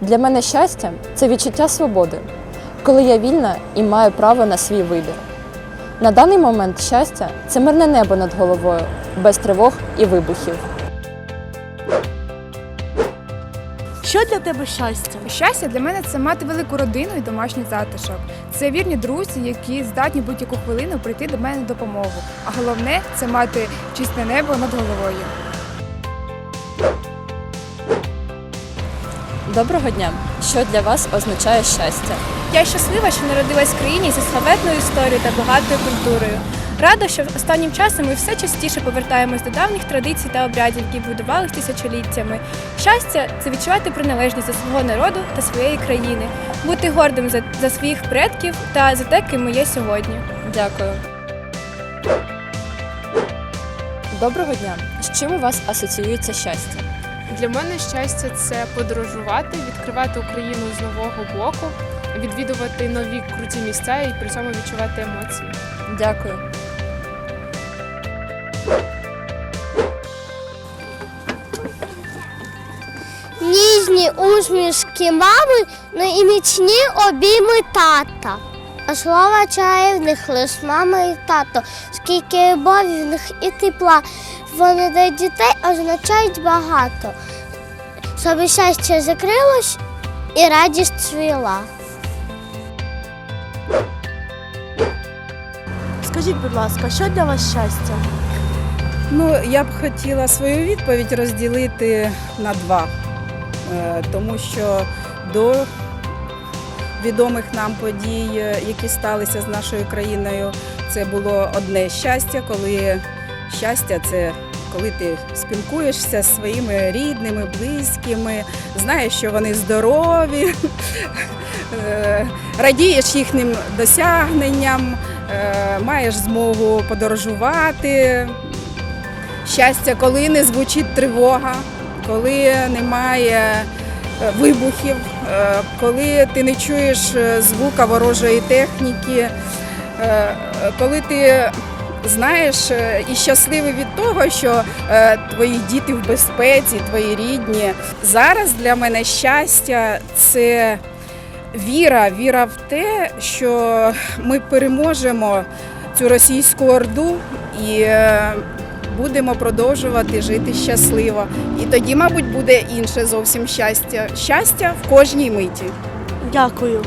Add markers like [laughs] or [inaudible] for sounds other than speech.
Для мене щастя це відчуття свободи, коли я вільна і маю право на свій вибір. На даний момент щастя це мирне небо над головою, без тривог і вибухів. Що для тебе щастя? Щастя для мене це мати велику родину і домашній затишок. Це вірні друзі, які здатні будь-яку хвилину прийти до мене на допомогу. А головне це мати чисте небо над головою. Доброго дня! Що для вас означає щастя? Я щаслива, що народилась в країні зі славетною історією та багатою культурою. Рада, що останнім часом ми все частіше повертаємось до давніх традицій та обрядів, які будувались тисячоліттями. Щастя це відчувати приналежність до свого народу та своєї країни, бути гордим за, за своїх предків та за те, ким ми є сьогодні. Дякую. Доброго дня! З чим у вас асоціюється щастя? Для мене щастя це подорожувати, відкривати Україну з нового боку, відвідувати нові круті місця і при цьому відчувати емоції. Дякую. Ніжні усмішки мами, ну і міцні обійми тата. А слова чарівних лиш мама і тато, скільки любові в них і тепла. Вони для дітей означають багато. Щоб щастя закрилось і радість цвіла. Скажіть, будь ласка, що для вас щастя? Ну, я б хотіла свою відповідь розділити на два, Е, тому що до відомих нам подій, е, які сталися з нашою країною, це було одне щастя, коли щастя це коли ти спілкуєшся з своїми рідними, близькими, знаєш, що вони здорові, [laughs] е, радієш їхнім досягненням, е, маєш змогу подорожувати, щастя, коли не звучить тривога, коли немає е, вибухів, коли ти не чуєш звука ворожої техніки, коли ти знаєш е, і щасливий від того, що е, твої діти в безпеці, твої рідні. Зараз для мене щастя це віра, віра в те, що ми переможемо цю російську орду і е, будемо продовжувати жити щасливо. І тоді, мабуть, буде інше зовсім щастя. Щастя в кожній миті. Дякую.